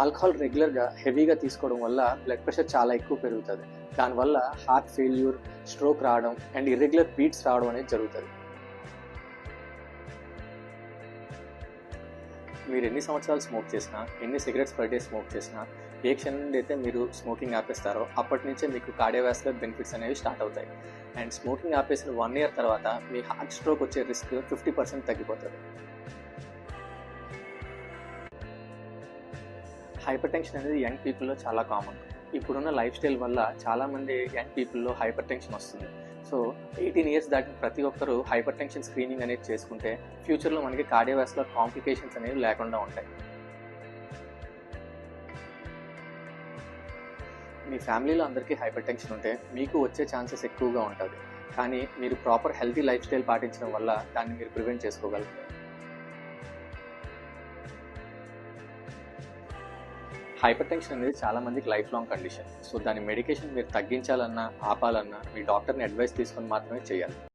Alcohol రెగ్యులర్గా హెవీగా తీసుకోవడం వల్ల బ్లడ్ ప్రెషర్ చాలా ఎక్కువ పెరుగుతుంది. దానివల్ల హార్ట్ ఫెయిల్యూర్ స్ట్రోక్ రావడం అండ్ ఇర్రెగ్యులర్ బీట్స్ రావడం అనేది జరుగుతుంది. మీరు ఎన్ని సంవత్సరాలు స్మోక్ చేసినా ఎన్ని సిగరెట్స్ పర్ డే స్మోక్ చేసినా ఏ క్షణం నుండి అయితే మీరు స్మోకింగ్ ఆపేస్తారో అప్పటి నుంచే మీకు కార్డియోవాస్కులర్ బెనిఫిట్స్ అనేవి స్టార్ట్ అవుతాయి. అండ్ స్మోకింగ్ ఆపేసిన వన్ ఇయర్ తర్వాత మీ హార్ట్ స్ట్రోక్ వచ్చే రిస్క్ ఫిఫ్టీ పర్సెంట్ తగ్గిపోతుంది. హైపర్ టెన్షన్ అనేది యంగ్ పీపుల్లో చాలా కామన్. ఇప్పుడున్న లైఫ్ స్టైల్ వల్ల చాలామంది యంగ్ పీపుల్లో హైపర్ టెన్షన్ వస్తుంది. సో ఎయిటీన్ ఇయర్స్ దాటిన ప్రతి ఒక్కరూ హైపర్ టెన్షన్ స్క్రీనింగ్ అనేది చేసుకుంటే ఫ్యూచర్లో మనకి కార్డియోవాస్కులర్ కాంప్లికేషన్స్ అనేవి లేకుండా ఉంటాయి. మీ ఫ్యామిలీలో అందరికీ హైపర్ టెన్షన్ ఉంటే మీకు వచ్చే ఛాన్సెస్ ఎక్కువగా ఉంటుంది కానీ మీరు ప్రాపర్ హెల్తీ లైఫ్ స్టైల్ పాటించడం వల్ల దాన్ని మీరు ప్రివెంట్ చేసుకోగలరు హైపర్ టెన్షన్ అనేది చాలా మందికి లైఫ్ లాంగ్ కండిషన్ సో దాని మెడికేషన్ మీరు తగ్గించాలన్నా ఆపాలన్నా మీ డాక్టర్ని అడ్వైస్ తీసుకొని మాత్రమే చేయాలి.